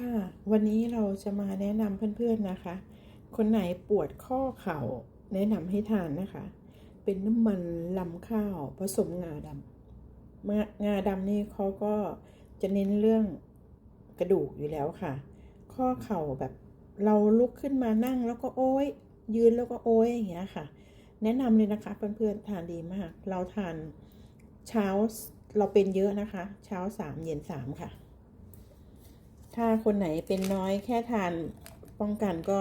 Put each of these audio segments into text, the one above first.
ค่ะ วันนี้เราจะมาแนะนำเพื่อนๆนะคะ คนไหนปวดข้อเข่าแนะนำให้ทานนะคะ เป็นน้ำมันลำข้าวผสมงาดำงางาดำนี่เขาก็จะเน้นเรื่องกระดูกอยู่แล้วค่ะ ข้อเข่าแบบเราลุกขึ้นมานั่งแล้วก็โอ้ยยืนแล้วก็โอ้ยอย่างเงี้ยค่ะ แนะนำเลยนะคะเพื่อนๆทานดีมาก เราทานเช้าเราเป็นเยอะนะคะ เช้าสามเย็นสามค่ะ ถ้าคนไหนเป็นน้อยแค่ทานป้องกันก็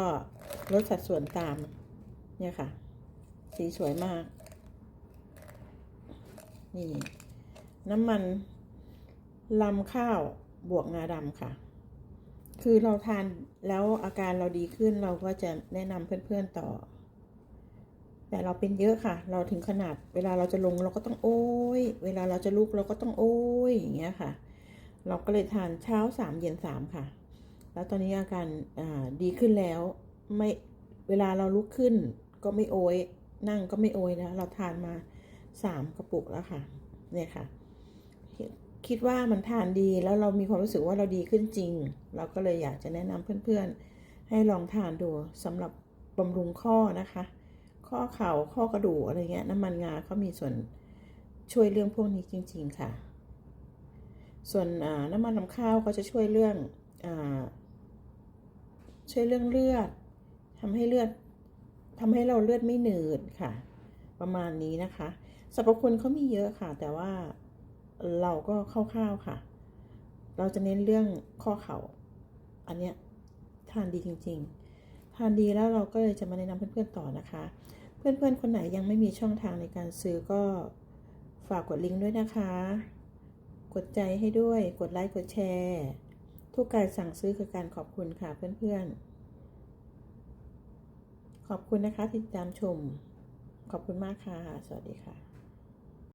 ลดสัดส่วนตาม เนี่ยค่ะ สีสวยมาก นี่ น้ำมันลำข้าวบวกงาดำค่ะ คือเราทานแล้วอาการเราดีขึ้นเราก็จะแนะนำเพื่อนๆต่อ แต่เราเป็นเยอะค่ะ เราถึงขนาด เวลาเราจะลงเราก็ต้องโอ้ย เวลาเราจะลุกเราก็ต้องโอ้ยอย่างเงี้ยค่ะ เราก็เลยทานเช้าสามเย็นสามค่ะ แล้วตอนนี้อาการดีขึ้นแล้วไม่เวลาเราลุกขึ้นก็ไม่โอยนั่งก็ไม่โอยแล้ว เราทานมาสามกระปุกแล้วค่ะ เนี่ยค่ะ คิดว่ามันทานดีแล้วเรามีความรู้สึกว่าเราดีขึ้นจริง เราก็เลยอยากจะแนะนำเพื่อนๆ ให้ลองทานดูสำหรับบำรุงข้อนะคะ ข้อเข่าข้อกระดูกอะไรเงี้ยน้ำมันงาเขามีส่วนช่วยเรื่องพวกนี้จริง ๆ ค่ะ ส่วนน้ำมันลำข้าวก็จะช่วยเรื่องอช่วยเรื่องเลือดทำให้เลือดทำให้เราเลือดไม่หนืดค่ะ ประมาณนี้นะคะสรรพคุณเขามีเยอะค่ะ แต่ว่าเราก็คร่าวๆค่ะ เราจะเน้นเรื่องข้อเขา่าอันเนี้ยทานดีจริง ๆ ทานดีแล้วเราก็เลยจะมาแนะนำเพื่อนๆต่อนะคะ เพื่อนๆคนไหนยังไม่มีช่องทางในการซื้อก็ฝากกดลิงก์ด้วยนะคะ กดใจให้ด้วย กดไลค์ กดแชร์ ทุกการสั่งซื้อคือการขอบคุณค่ะเพื่อนๆ ขอบคุณนะคะที่ตามชม ขอบคุณมากค่ะ สวัสดีค่ะ